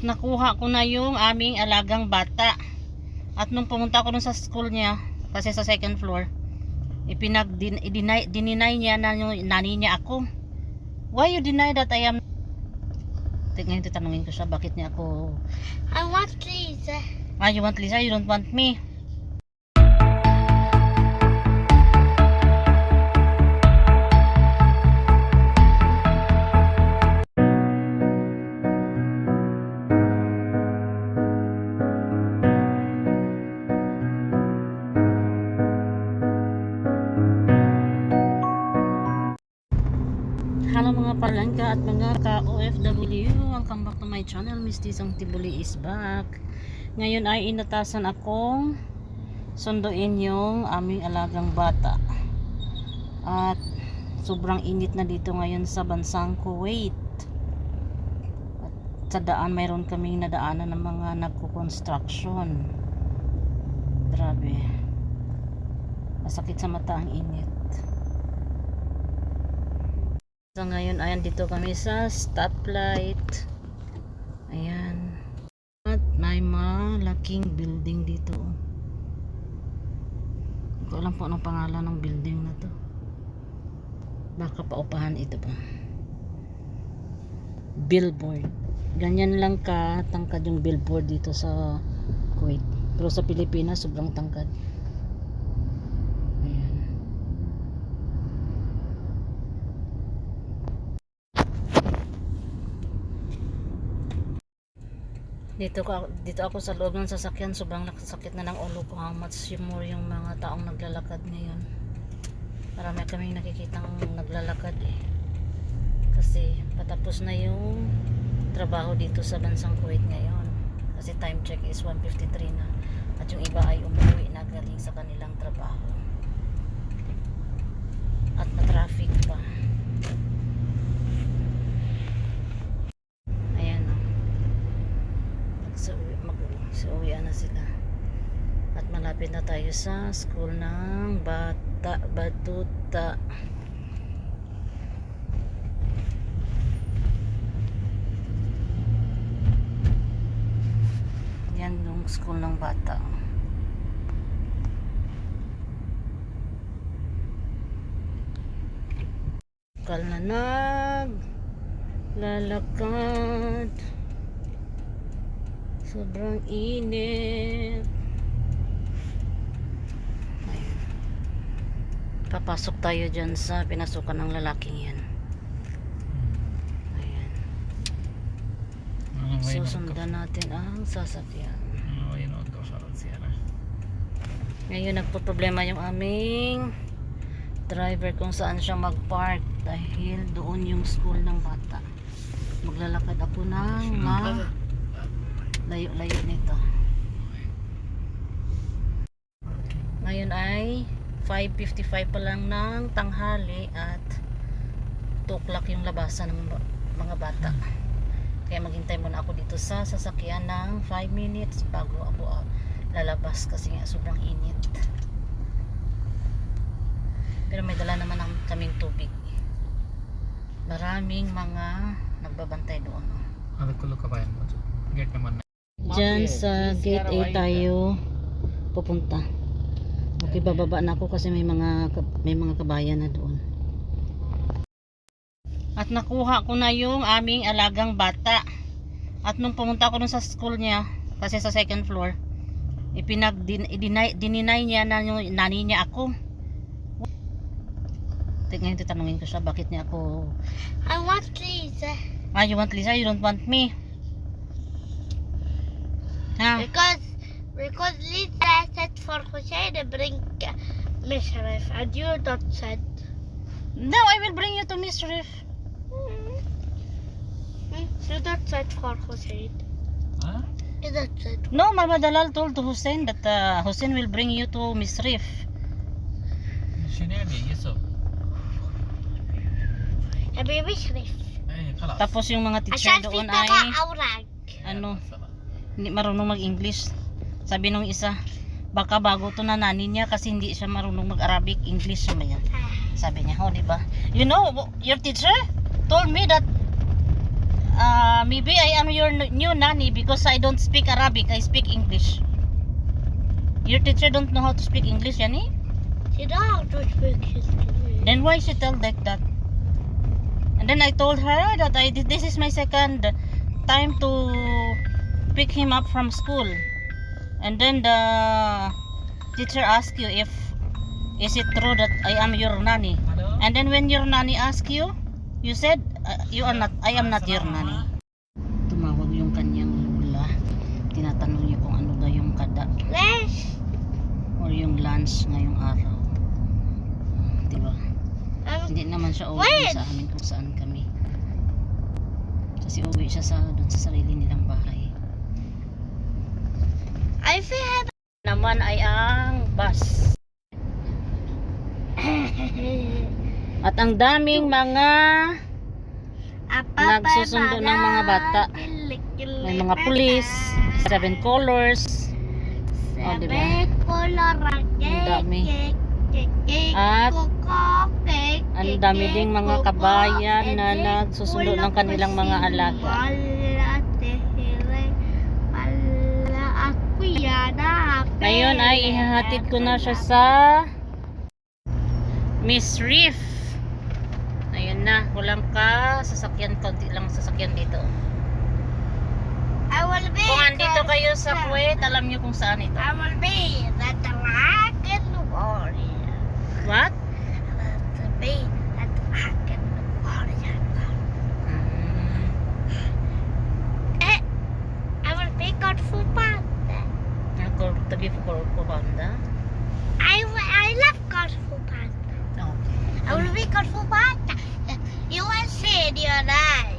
At nakuha ko na yung aming alagang bata. At nung pumunta ko dun sa school niya, kasi sa second floor, ipinag din, i-deny, dininay niya na yung nani niya ako. Why you deny that I am ngayon tatanungin ko siya bakit niya ako I want Lisa. Ah, you want Lisa, you don't want me. At mga ka-OFW Welcome back to my channel Miss Tisang Tibuli is back. Ngayon ay inatasan akong sunduin yung aming alagang bata. At sobrang init na dito ngayon sa bansang Kuwait. At sa daan mayroon kaming nadaanan ng mga nagko-construction. Grabe. Masakit sa mata ang init So ngayon ayan dito kami sa stoplight. Ayan. At may malaking building dito. Hindi ko alam po anong pangalan ng building na to. Baka paupahan ito pa. Billboard. Ganyan lang ka tangkad yung billboard dito sa Kuwait. Pero sa Pilipinas sobrang tangkad. Ayan. Dito ko dito ako sa loob ng sasakyan sobrang nakasakit na ng ulo ko how much more yung mga taong naglalakad ngayon. Marami kaming nakikitang naglalakad eh. Kasi patapos na yung trabaho dito sa bansang Kuwait ngayon. Kasi time check is 1.53 na. At yung iba ay umuwi na galing sa kanilang trabaho. At na traffic pa ayan o so, mag so, uwian na sila. At malapit na tayo sa school ng bata batuta. Yan yung school ng bata. Kal na nag lalakad Sobrang init. Ayun. Papasok tayo dyan sa pinasukan ng lalaking yan. Ayan. Susundan natin ang sasakyan. Ngayon nagpo-problema yung aming driver kung saan siya mag-park dahil doon yung school ng bata. Maglalakad ako ng ma layo-layo nito ngayon ay 5.55 pa lang ng tanghali at 2 o'clock yung labasan ng mga bata kaya maghintay muna ako dito sa sasakyan ng 5 minutes bago ako ah, lalabas kasi nga sobrang init pero may dala naman ang kaming tubig maraming mga nagbabantay doon. Nagkulo ka ba yan? Get naman na. Diyan sa gate A tayo pupunta. Okay, bababa na ako kasi may mga may mga kabayan na doon. At nakuha ko na yung aming alagang bata. At nung pumunta ako dun sa school niya, kasi sa second floor, ipinag dininay niya na yung nani niya ako. Tingnan ngayon tatanungin ko siya bakit niya ako I want Lisa. Ah, you want Lisa? You don't want me? Yeah. Because because Lisa said for Hussein bring Mishrif and you not said. No, I will bring you to Mishrif. Mm. You not said for Hussein. Huh? You not said. No, Mama Dalal told Hussein that uh, Hussein will bring you to Mishrif. Shinami, Yusuf. Abi Mishrif. Tapos yung mga teacher Ashan doon ay... Ashan ano? Hindi marunong mag-English. Sabi nung isa, baka bago to na nani niya kasi hindi siya marunong mag-Arabic, English siya yan. Sabi niya, oh, di ba? You know, your teacher told me that uh, maybe I am your new nanny because I don't speak Arabic. I speak English. Your teacher don't know how to speak English, Yani? She don't have to speak English. Then why she tell like that? And then I told her that I this is my second time to pick him up from school. And then the teacher asked you if is it true that I am your nanny? Hello? And then when your nanny asked you, you said uh, you are not I am not your nanny. Tumawag yung kanyang lula. Tinatanong niya kung ano daw yung kada Les, or yung lunch ngayong araw. Diba? um, Hindi naman siya uwi sa amin kung saan kami. Kasi uwi siya sa doon sa sarili nilang bahay. I feel Naman ay ang bus. At ang daming mga Nagsusundo ng mga bata. may mga pulis, seven colors, Oh, diba? Lang, Ang dami. At At ang dami ding mga kabayan na nagsusundo ng kanilang mga alaga. Ngayon ay ihahatid ko na siya sa Miss Reef. Ayun na, walang ka sasakyan, konti lang sasakyan dito. I will be Kung andito kayo sa Kuwait, alam niyo kung saan ito. I will be the dragon warrior. What? I will be the dragon warrior. Mm, Eh, I will be Kung Fu Panda. ako, tabi ko ko banda. I, will- I love Kung Fu Panda. Okay. I will be Kung Fu Panda. You will see in your eyes.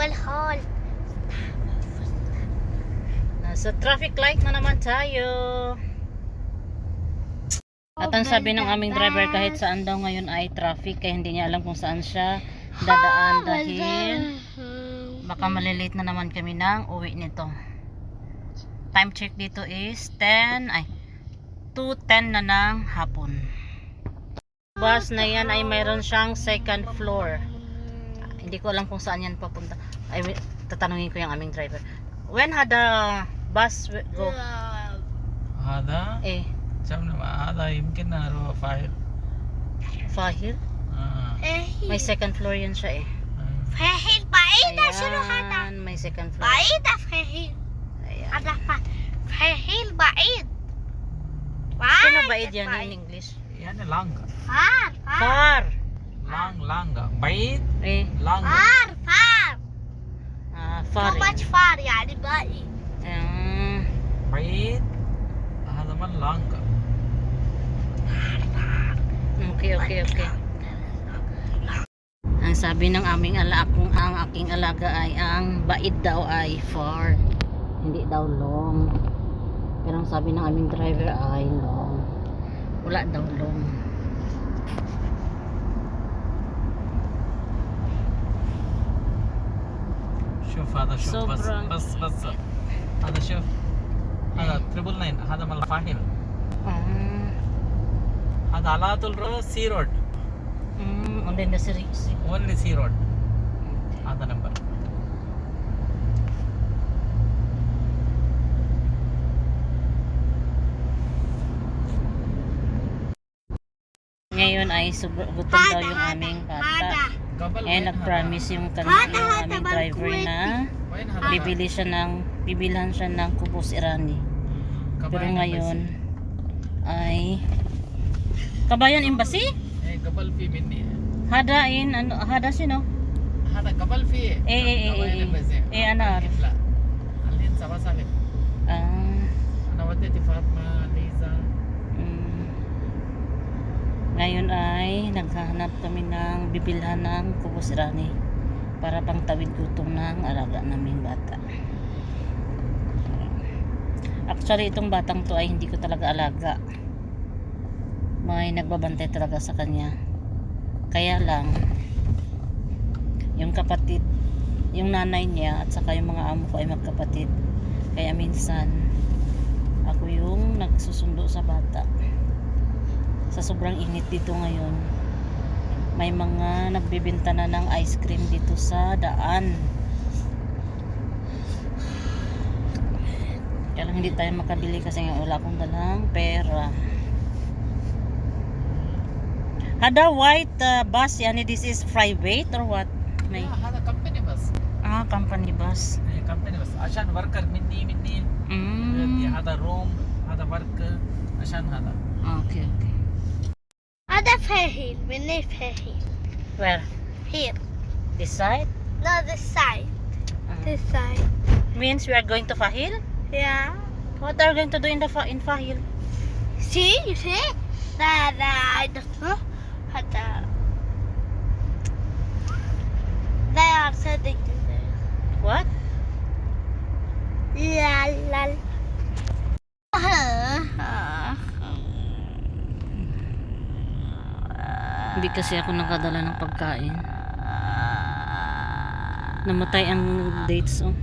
Will hold. Nasa traffic light na naman tayo. At ang sabi ng aming driver kahit saan daw ngayon ay traffic kaya hindi niya alam kung saan siya dadaan dahil baka malilate na naman kami ng uwi nito. Time check dito is 10 ay 2.10 na ng hapon. Bus na yan ay mayroon siyang second floor hindi ko alam kung saan yan papunta. Ay tatanungin ko yung aming driver. When had the bus go? Uh, hada eh. Jam na hada yumkin na ro fahir fahir ah. Eh, may second floor yan siya eh. Fahir baida sino hada. may second floor. Baida fahir ada pa. Fahir baid Sino baid yan in English? Yan lang. Far. Far. far. لانغ لانغ بعيد Eh, لانغ فار فار ah, far. too much far يعني بعيد Ah, بعيد هذا من لانغ okay, okay, okay. Ang sabi ng aming ala kung ang aking alaga ay ang bait daw ay far. Hindi daw long. Pero ang sabi ng aming driver ay long. Wala daw long. شوف هذا شوف بس صبراً. بس بس هذا شوف هذا تريبل ناين هذا من الفاحل Ah, هذا على طول روح سي رود mm, and then the siri, si- اونلي سي رود هذا نمبر Ngayon ay sobra gutom daw yung aming bata. And nag-promise yung kanila aming driver na bibili siya ng bibilhan siya ng kubos irani. Pero ngayon ay Kabayan Embassy? Eh, Kabal Fee Mindi. Hada in, ano, hada sino? Hada Kabal Fee. Eh, eh, eh, eh. Eh, eh anar. Alin sa masakit. Ah. Anawate ti Fatma. Ngayon ay naghahanap kami ng bibilhan ng kubos irani para pang tawid gutom ng alaga naming bata. Actually, itong batang to ay hindi ko talaga alaga. May nagbabantay talaga sa kanya. Kaya lang, yung kapatid, yung nanay niya at saka yung mga amo ko ay magkapatid. Kaya minsan, ako yung nagsusundo sa bata Sa sobrang init dito ngayon, may mga nagbibenta na ng ice cream dito sa daan. Kaya lang hindi tayo makabili kasi nga wala akong dalang pera. Hada white uh, bus, yani this is private or what? May, لا هذا كمباني بس ah, company bus. هي كمباني بس عشان وركر مني مني Mm. هذا روم هذا ورك عشان هذا Okay, okay. Another fair. We need fair. Where? Here. This side? No, this side. Uh-huh. This side. Means we are going to Fahil? Yeah. What are we going to do in the in Fahil? See, you see? That, that I don't know. But, uh, they are sending there. What? La. Uh -huh. Hindi kasi ako nakadala ng pagkain. Namatay ang dates oh.